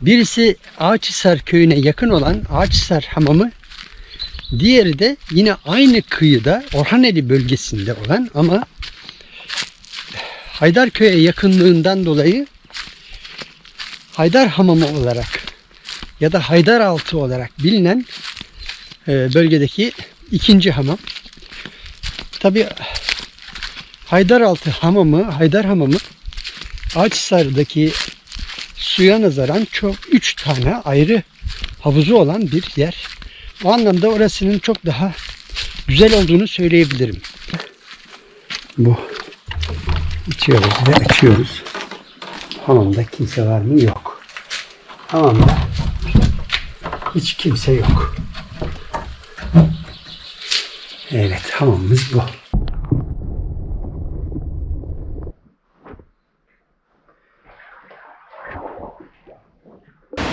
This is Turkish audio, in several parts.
Birisi Ağaçhisar köyüne yakın olan Ağaçhisar Hamamı. Diğeri de yine aynı kıyıda Orhaneli bölgesinde olan ama Haydarköy'e yakınlığından dolayı Haydar Hamamı olarak ya da Haydaraltı olarak bilinen e, bölgedeki ikinci hamam. Tabi Haydaraltı Hamamı, Haydar Hamamı Ağaçhisar'daki suya nazaran çok üç tane ayrı havuzu olan bir yer. O anlamda orasının çok daha güzel olduğunu söyleyebilirim. Bu. İçiyoruz ve açıyoruz. Hamamda kimse var mı? Yok. Hamamda hiç kimse yok. Evet hamamımız bu.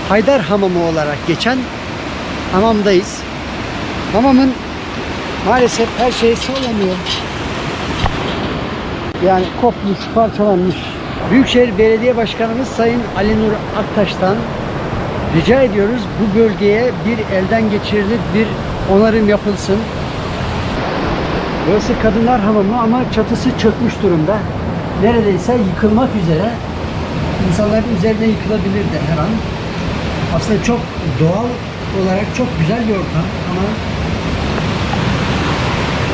Haydar Hamamı olarak geçen hamamdayız. Hamamın maalesef her şeyi sallanıyor. Yani kopmuş, parçalanmış. Büyükşehir Belediye Başkanımız Sayın Ali Nur Aktaş'tan rica ediyoruz bu bölgeye bir elden geçirilir bir onarım yapılsın. Burası Kadınlar Hamamı ama çatısı çökmüş durumda. Neredeyse yıkılmak üzere. İnsanların üzerine yıkılabilir de her an. Aslında çok doğal olarak çok güzel bir ortam ama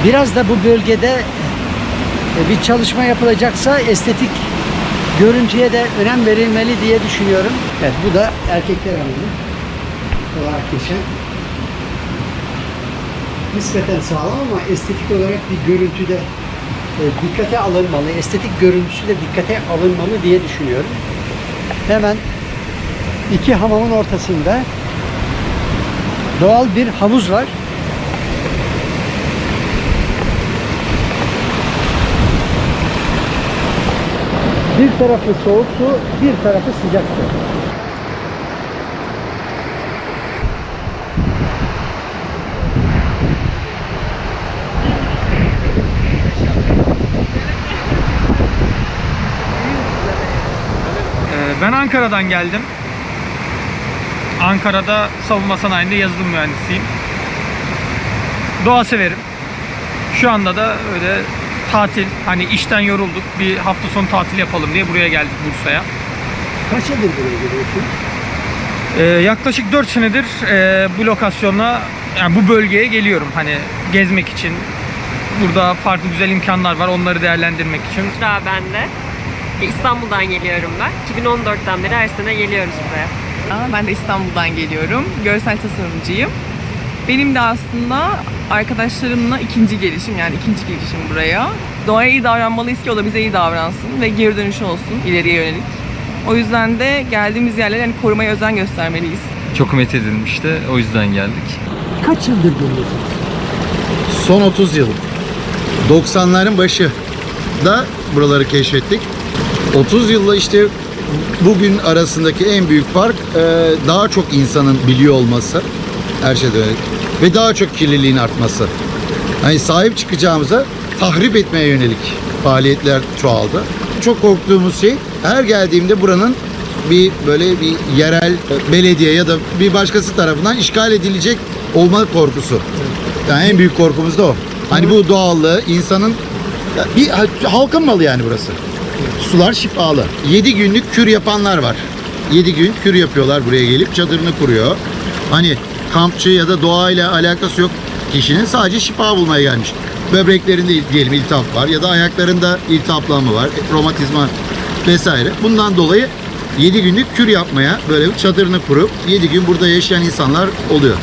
biraz da bu bölgede e, bir çalışma yapılacaksa estetik görüntüye de önem verilmeli diye düşünüyorum. Evet bu da erkekler hamamı olarak geçen. Nispeten sağlam ama estetik olarak bir görüntüde e, dikkate alınmalı. Estetik görüntüsü de dikkate alınmalı diye düşünüyorum. Hemen iki hamamın ortasında doğal bir havuz var. Bir tarafı soğuk su, bir tarafı sıcak su. Ee, Ben Ankara'dan geldim. Ankara'da savunma sanayinde yazılım mühendisiyim. Doğa severim. Şu anda da öyle tatil, hani işten yorulduk, bir hafta sonu tatil yapalım diye buraya geldik Bursa'ya. Kaç yıldır buraya geliyorsun? Ee, yaklaşık 4 senedir e, bu lokasyona, yani bu bölgeye geliyorum hani gezmek için. Burada farklı güzel imkanlar var, onları değerlendirmek için. Daha ben de. İstanbul'dan geliyorum ben. 2014'ten beri her sene geliyoruz buraya. Aa, Ben de İstanbul'dan geliyorum. Görsel tasarımcıyım. Benim de aslında arkadaşlarımla ikinci gelişim yani ikinci gelişim buraya. Doğaya iyi davranmalıyız ki o da bize iyi davransın ve geri dönüşü olsun ileriye yönelik. O yüzden de geldiğimiz yerlere hani korumaya özen göstermeliyiz. Çok methedilmişti. O yüzden geldik. Kaç yıldır geliyorsun? son 30 yıl 90'ların başı da buraları keşfettik. 30 yılla işte bugün arasındaki en büyük fark e, daha çok insanın biliyor olması her şeyden önce ve daha çok kirliliğin artması. Hani sahip çıkacağımıza tahrip etmeye yönelik faaliyetler çoğaldı. Çok korktuğumuz şey her geldiğimde buranın bir böyle bir yerel belediye ya da bir başkası tarafından işgal edilecek olma korkusu. Yani en büyük korkumuz da o. Hani bu doğallığı insanın bir halkın malı yani burası. Sular şifalı. 7 günlük kür yapanlar var. 7 gün kür yapıyorlar buraya gelip çadırını kuruyor. Hani kampçı ya da doğayla alakası yok kişinin sadece şifa bulmaya gelmiş. Böbreklerinde diyelim iltihap var ya da ayaklarında iltihaplanma var, romatizma vesaire. Bundan dolayı 7 günlük kür yapmaya böyle bir çadırını kurup 7 gün burada yaşayan insanlar oluyor.